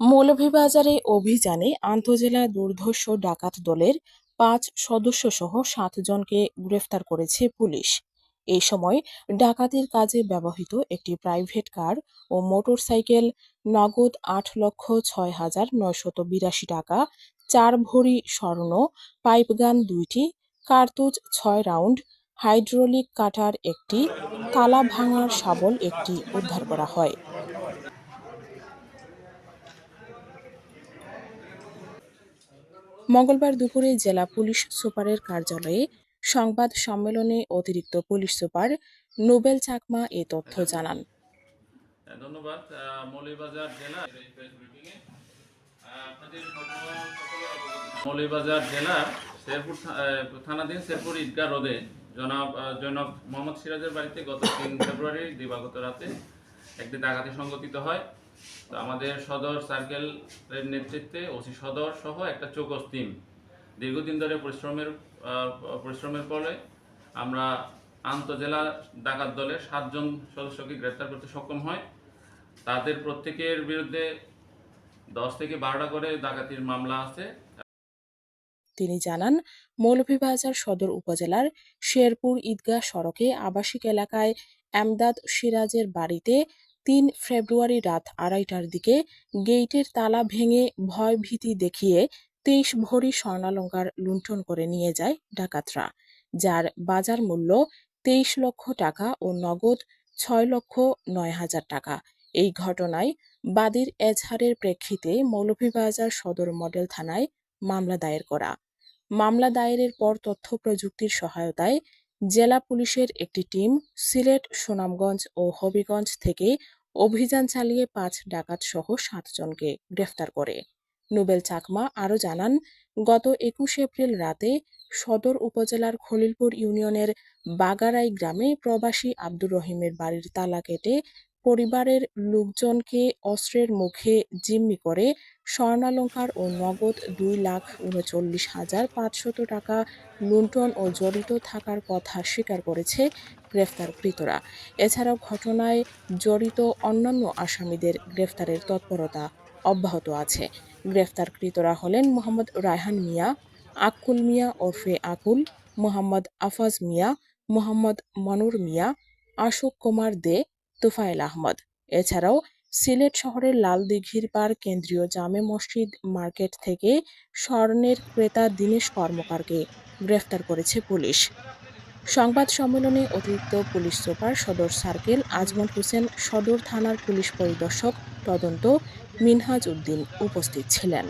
মৌলভীবাজারে অভিযানে আন্তজেলা দুর্ধর্ষ ডাকাত দলের পাঁচ সদস্যসহ সাতজনকে গ্রেফতার করেছে পুলিশ। এই সময় ডাকাতির কাজে ব্যবহৃত একটি প্রাইভেট কার ও মোটরসাইকেল নগদ আট লক্ষ ছয় হাজার নয়শত বিরাশি টাকা, চার ভরি স্বর্ণ, পাইপগান দুইটি, কার্তুজ ছয় রাউন্ড, হাইড্রোলিক কাটার একটি, তালা ভাঙার শাবল একটি উদ্ধার করা হয়। মঙ্গলবার দুপুরে জেলা পুলিশ সুপারের কার্যালয়ে সংবাদ সম্মেলনে অতিরিক্ত পুলিশ সুপার নোবেল চাকমা এ তথ্য জানান। মৌলভীবাজার জেলা শেরপুর থানাধীন শেরপুর ঈদগাহ রোডে জনাব জনক মোহাম্মদ সিরাজের বাড়িতে গত তিন ফেব্রুয়ারি দিবাগত রাতে একটি ডাকাতি সংগঠিত হয়। তো আমাদের সদর সার্কেলের নেতৃত্বে ওসি সদর সহ একটা চৌকস টিম দীর্ঘদিন ধরে পরিশ্রমের পরিশ্রমের ফলে আমরা আন্তজেলা ডাকাত দলের সাতজন সদস্যকে গ্রেপ্তার করতে সক্ষম হয় তাদের প্রত্যেকের বিরুদ্ধে দশ থেকে বারোটা করে ডাকাতির মামলা আছে। তিনি জানান, মৌলভীবাজার সদর উপজেলার শেরপুর ঈদগাহ সড়কে আবাসিক এলাকায় এমদাদ সিরাজের বাড়িতে তিন ফেব্রুয়ারি রাত আড়াইটার দিকে গেইটের তালা ভেঙে ভয় ভীতি দেখিয়ে তেইশ ভরি স্বর্ণালঙ্কার লুণ্ঠন করে নিয়ে যায় ডাকাতরা, যার বাজার মূল্য তেইশ লক্ষ টাকা ও নগদ ছয় লক্ষ নয় হাজার টাকা। এই ঘটনায় বাদীর এজহারের প্রেক্ষিতে মৌলভীবাজার সদর মডেল থানায় মামলা দায়ের করা। মামলা দায়েরের পর তথ্য প্রযুক্তির সহায়তায় জেলা পুলিশের একটি টিম সিলেট, সুনামগঞ্জ ও হবিগঞ্জ থেকে অভিযান চালিয়ে পাঁচ ডাকাত সহ সাতজনকে গ্রেফতার করে। নোবেল চাকমা আরও জানান, গত একুশ এপ্রিল রাতে সদর উপজেলার খলিলপুর ইউনিয়নের বাগারাই গ্রামে প্রবাসী আব্দুর রহিমের বাড়ির তালা কেটে পরিবারের লোকজনকে অস্ত্রের মুখে জিম্মি করে স্বর্ণালঙ্কার ও নগদ দুই লাখ উনচল্লিশ হাজার পাঁচশত টাকা লুণ্ঠন ও জড়িত থাকার কথা স্বীকার করেছে গ্রেফতারকৃতরা। এছাড়াও ঘটনায় জড়িত অন্যান্য আসামিদের গ্রেফতারের তৎপরতা অব্যাহত আছে। গ্রেফতারকৃতরা হলেন মোহাম্মদ রায়হান মিয়া, আকুল মিয়া ওরফে আকুল, মোহাম্মদ আফাজ মিয়া, মোহাম্মদ মনুর মিয়া, আশোক কুমার দে তুফাইল আহমদ। এছাড়াও সিলেট শহরের লাল লালদিঘির পার কেন্দ্রীয় জামে মসজিদ মার্কেট থেকে স্বর্ণের ক্রেতা দীনেশ কর্মকারকে গ্রেফতার করেছে পুলিশ। সংবাদ সম্মেলনে অতিরিক্ত পুলিশ সুপার সদর সার্কেল আজমল হোসেন সদর থানার পুলিশ পরিদর্শক তদন্ত মিনহাজ উদ্দিন উপস্থিত ছিলেন।